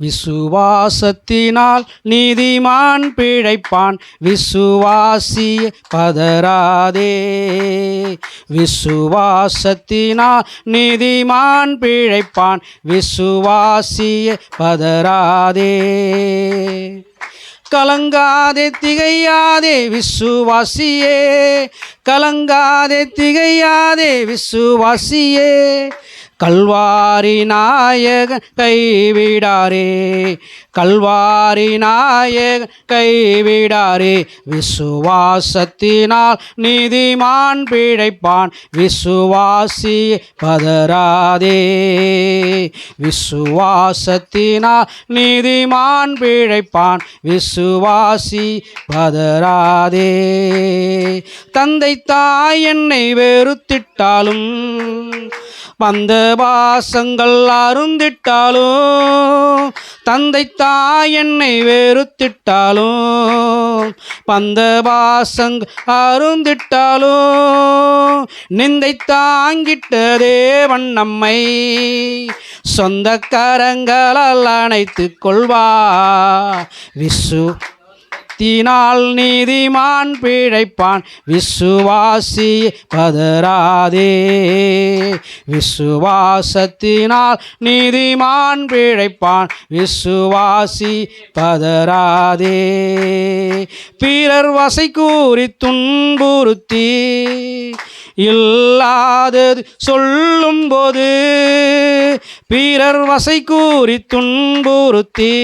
விசுவாசத்தினால் நீதிமான் பிழைப்பான். விசுவாசிய பதராதே விசுவாசத்தினால் நீதிமான் பிழைப்பான். விசுவாசிய பதராதே கலங்காதே திகையாதே விசுவாசியே. கலங்காதே திகையாதே விசுவாசியே. கல்வாரி நாயக கைவிடாரே கல்வாரி நாயக கைவிடாரே விசுவாசத்தினால் நீதிமான் பிழைப்பான் விசுவாசி பதராதே விசுவாசத்தினால் நீதிமான் பிழைப்பான் விசுவாசி பதராதே தந்தை தாய் என்னை வெறுத்திட்டாலும் வந்த பாசங்கள் அருந்திட்டாலும் தந்தை தாய் என்னை வெறுத்திட்டாலும் பந்த வாசங் அருந்திட்டாலும் நிந்தை தாங்கிட்ட தேவன் நம்மை சொந்த கரங்களால் அணைத்து கொள்வா விசு பக்தினால் நீதிமான் பிழைப்பான். விசுவாசி பதராதே விசுவாசத்தினால் நீதிமான் பிழைப்பான். விசுவாசி பதராதே பிறர் வசை கூறி துன்புறுத்தி இல்லாதது சொல்லும்போது பிறர் வசை கூறி துன்புறுத்தி.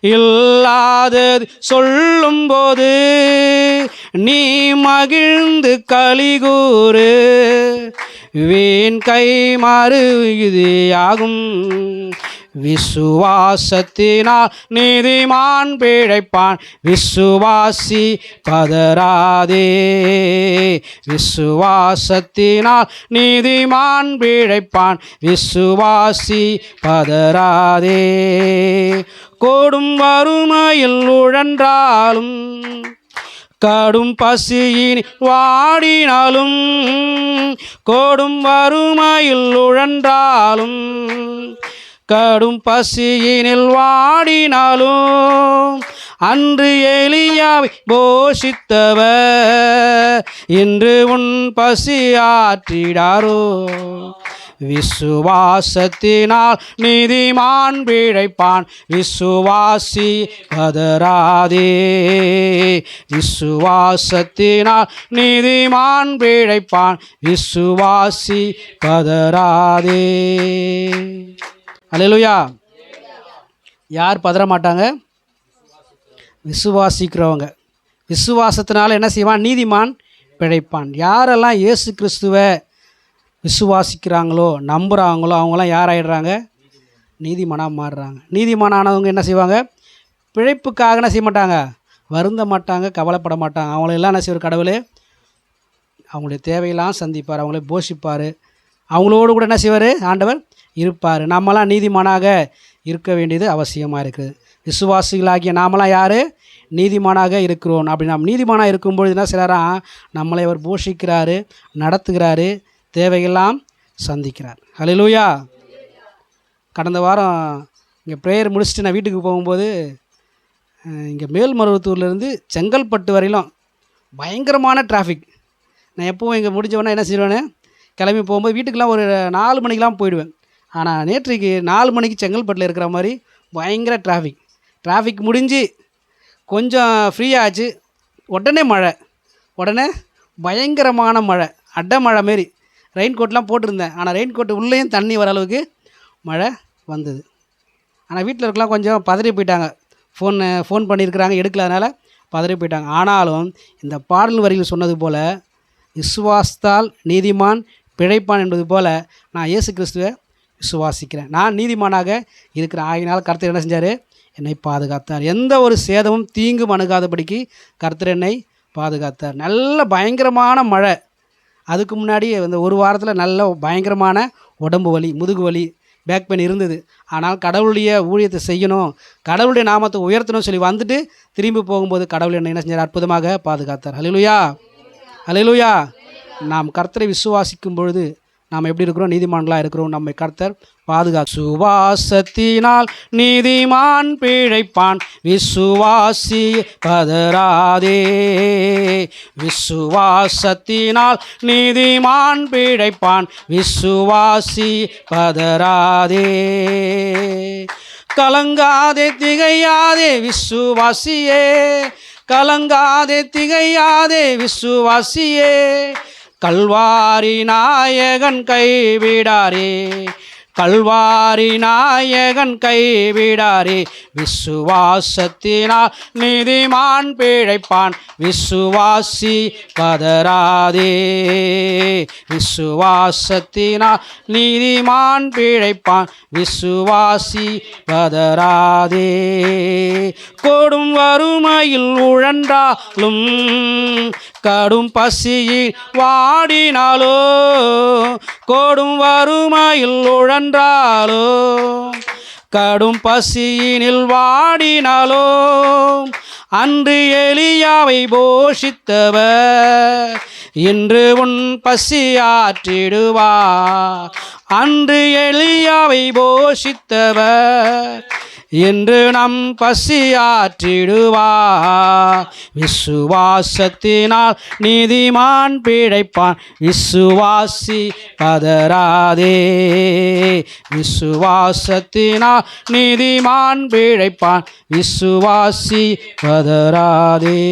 இல்லாதது சொல்லும்போது நீ மகிழ்ந்து கலிகூறு வீண் கை மாறு இது ஆகும் விசுவாசத்தினால் நீதிமான் பிழைப்பான். விசுவாசி பதராதே விசுவாசத்தினால் நீதிமான் பிழைப்பான். விசுவாசி பதராதே கோடும் வறுமையில் உழன்றாலும் கடும் பசியின் வாடினாலும் கோடும் வறுமையில் உழன்றாலும் கடும் பசியினில் வாடினாலும் அன்று எளியாவை போஷித்தவர். இன்று உன் பசி ஆற்றிடாரோ? விசுவாசத்தினால் நீதிமான் பிழைப்பான். விசுவாசி பதராதே விசுவாசத்தினால் நீதிமான் பிழைப்பான். விசுவாசி பதராதே அலையலுயா. யார் பதற மாட்டாங்க விசுவாசிக்கிறவங்க. விசுவாசத்தினால என்ன செய்வான்? நீதிமான் பிழைப்பான். யாரெல்லாம் இயேசு கிறிஸ்துவை விசுவாசிக்கிறாங்களோ நம்புகிறாங்களோ அவங்களாம் யார் ஆயிடுறாங்க நீதிமானாக மாறுறாங்க. நீதிமானானவங்க என்ன செய்வாங்க? பிழைப்புக்காக என்ன செய்ய மாட்டாங்க? வருந்த மாட்டாங்க கவலைப்பட மாட்டாங்க. அவங்களெல்லாம் என்ன செய்வார் கடவுளே? அவங்களுடைய தேவையெல்லாம் சந்திப்பார் அவங்களே போஷிப்பார். அவங்களோடு கூட என்ன செய்வார்? ஆண்டவர் இருப்பார். நாமெல்லாம் நீதிமானாக இருக்க வேண்டியது அவசியமாக இருக்குது. விசுவாசிகளாகிய நாமெல்லாம் யார்? நீதிமானாக இருக்கிறோம். அப்படி நாம் நீதிமானாக இருக்கும்பொழுது என்ன சிலராக நம்மளை அவர் போஷிக்கிறாரு நடத்துகிறாரு தேவையெல்லாம் சந்திக்கிறார். ஹலிலூயா கடந்த வாரம் இங்கே ப்ரேயர் முடிச்சுட்டு நான் வீட்டுக்கு போகும்போது இங்கே மேல்மருவத்தூர்லேருந்து செங்கல்பட்டு வரையிலும் பயங்கரமான டிராஃபிக் நான் எப்போவும் இங்கே முடிஞ்சவொடனே என்ன செய்வேன்னு கிளம்பி போகும்போது வீட்டுக்கெலாம் ஒரு நாலு மணிக்கெலாம் போயிடுவேன். ஆனால் நேற்றைக்கு நாலு மணிக்கு செங்கல்பட்டில் இருக்கிற மாதிரி பயங்கர டிராஃபிக் டிராஃபிக் முடிஞ்சு கொஞ்சம் ஃப்ரீயாச்சு உடனே மழை. உடனே பயங்கரமான மழை. அடை மழை மாரி. ரெயின் கோட்லாம் போட்டிருந்தேன். ஆனால் ரெயின் கோட்டு உள்ளேயும் தண்ணி வர அளவுக்கு மழை வந்தது. ஆனால் வீட்டில் இருக்கலாம் கொஞ்சம் பதறி போயிட்டாங்க. ஃபோன் ஃபோன் பண்ணியிருக்கிறாங்க எடுக்கலனால பதறி போயிட்டாங்க. ஆனாலும் இந்த பாடல் வரியில் சொன்னது போல் விசுவாசத்தால் நீதிமான் பிழைப்பான் என்பது போல் நான் இயேசு கிறிஸ்துவை விசுவாசிக்கிறேன். நான் நீதிமானாக இருக்கிற ஆகினால் கர்த்தர் என்ன செஞ்சார்? என்னை பாதுகாத்தார். எந்த ஒரு சேதமும் தீங்கும் அணுகாதபடிக்கு கர்த்தர் என்னை பாதுகாத்தார். நல்ல பயங்கரமான மழை. அதுக்கு முன்னாடி இந்த ஒரு வாரத்தில் நல்ல பயங்கரமான உடம்பு வலி முதுகு வலி பேக் பெயின் இருந்தது. ஆனால் கடவுளுடைய ஊழியத்தை செய்யணும் கடவுளுடைய நாமத்தை உயர்த்தணும்னு சொல்லி வந்துட்டு திரும்பி போகும்போது கடவுள் என்ன என்ன செஞ்சார்? அற்புதமாக பாதுகாத்தார். ஹலிலுயா ஹலிலுயா நாம் கர்த்தரை விசுவாசிக்கும் பொழுது நாம் எப்படி இருக்கிறோம்? நீதிமான்களாக இருக்கிறோம். நம்மை கர்த்தர் பாதுகா சுவாசத்தினால் நீதிமான் பிழைப்பான். விசுவாசி பதராதே விசுவாசத்தினால் நீதிமான் பிழைப்பான். விசுவாசி பதராதே கலங்காதே திகையாதே விசுவாசியே. கலங்காதே திகையாதே விசுவாசியே. கல்வாரி நாயகன் கைவிடாரே கல்வாரி நாயகன் கைவிடாரே விசுவாசத்தினால் நீதிமான் பிழைப்பான் விசுவாசி பதராதே விசுவாசத்தினால் நீதிமான் பிழைப்பான் விசுவாசி பதராதே கொடும் வறுமையில் உழன்றாலும் கடும் பசியில் வாடினாலோ கொடும் வறுமையில் உழன்றாலோ கடும் பசியினில் வாடினாலோ அன்று எளியாவை போஷித்தவர் இன்று உன் பசியாற்றிடுவார் அன்று எளியாவை போஷித்தவர் என்று நம் பசியாற்றிடுவார். விசுவாசத்தினால் நீதிமான் பிழைப்பான். விசுவாசி பதராதே விசுவாசத்தினால் நீதிமான் பிழைப்பான். விசுவாசி பதராதே